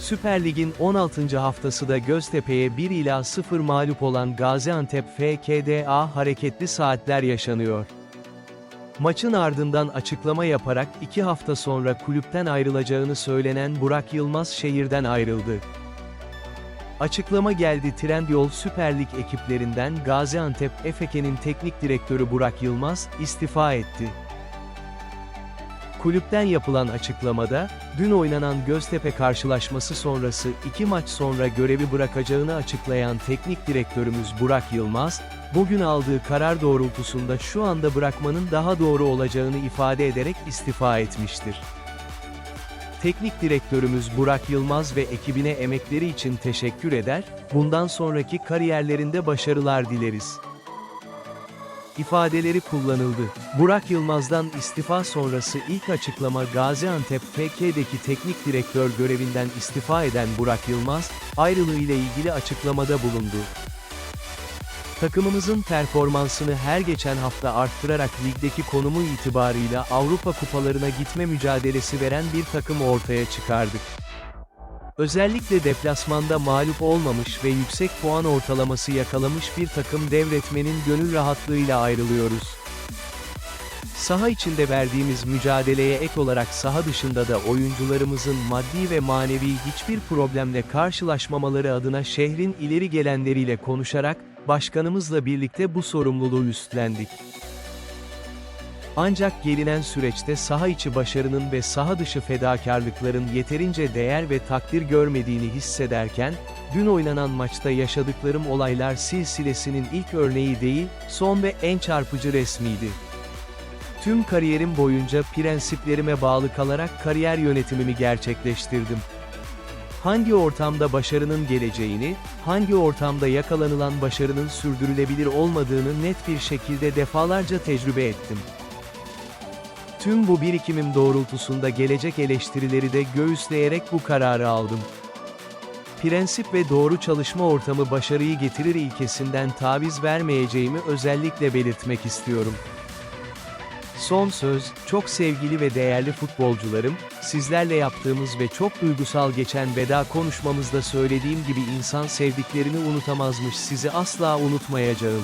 Süper Lig'in 16. haftası da Göztepe'ye 1 ila 0 mağlup olan Gaziantep FK'da hareketli saatler yaşanıyor. Maçın ardından açıklama yaparak 2 hafta sonra kulüpten ayrılacağını söylenen Burak Yılmaz şehirden ayrıldı. Açıklama geldi Trendyol Süper Lig ekiplerinden Gaziantep Efeke'nin teknik direktörü Burak Yılmaz, istifa etti. Kulüpten yapılan açıklamada, dün oynanan Göztepe karşılaşması sonrası iki maç sonra görevi bırakacağını açıklayan teknik direktörümüz Burak Yılmaz, bugün aldığı karar doğrultusunda şu anda bırakmanın daha doğru olacağını ifade ederek istifa etmiştir. Teknik direktörümüz Burak Yılmaz ve ekibine emekleri için teşekkür eder, bundan sonraki kariyerlerinde başarılar dileriz ifadeleri kullanıldı. Burak Yılmaz'dan istifa sonrası ilk açıklama Gaziantep FK'deki teknik direktör görevinden istifa eden Burak Yılmaz, ayrılığıyla ilgili açıklamada bulundu. Takımımızın performansını her geçen hafta arttırarak ligdeki konumu itibarıyla Avrupa kupalarına gitme mücadelesi veren bir takım ortaya çıkardık. Özellikle deplasmanda mağlup olmamış ve yüksek puan ortalaması yakalamış bir takım devretmenin gönül rahatlığıyla ayrılıyoruz. Saha içinde verdiğimiz mücadeleye ek olarak saha dışında da oyuncularımızın maddi ve manevi hiçbir problemle karşılaşmamaları adına şehrin ileri gelenleriyle konuşarak, başkanımızla birlikte bu sorumluluğu üstlendik. Ancak gelinen süreçte saha içi başarının ve saha dışı fedakarlıkların yeterince değer ve takdir görmediğini hissederken, dün oynanan maçta yaşadıklarım olaylar silsilesinin ilk örneği değil, son ve en çarpıcı resmiydi. Tüm kariyerim boyunca prensiplerime bağlı kalarak kariyer yönetimimi gerçekleştirdim. Hangi ortamda başarının geleceğini, hangi ortamda yakalanılan başarının sürdürülebilir olmadığını net bir şekilde defalarca tecrübe ettim. Tüm bu birikimim doğrultusunda gelecek eleştirileri de göğüsleyerek bu kararı aldım. Prensip ve doğru çalışma ortamı başarıyı getirir ilkesinden taviz vermeyeceğimi özellikle belirtmek istiyorum. Son söz, çok sevgili ve değerli futbolcularım, sizlerle yaptığımız ve çok duygusal geçen veda konuşmamızda söylediğim gibi insan sevdiklerini unutamazmış sizi asla unutmayacağım.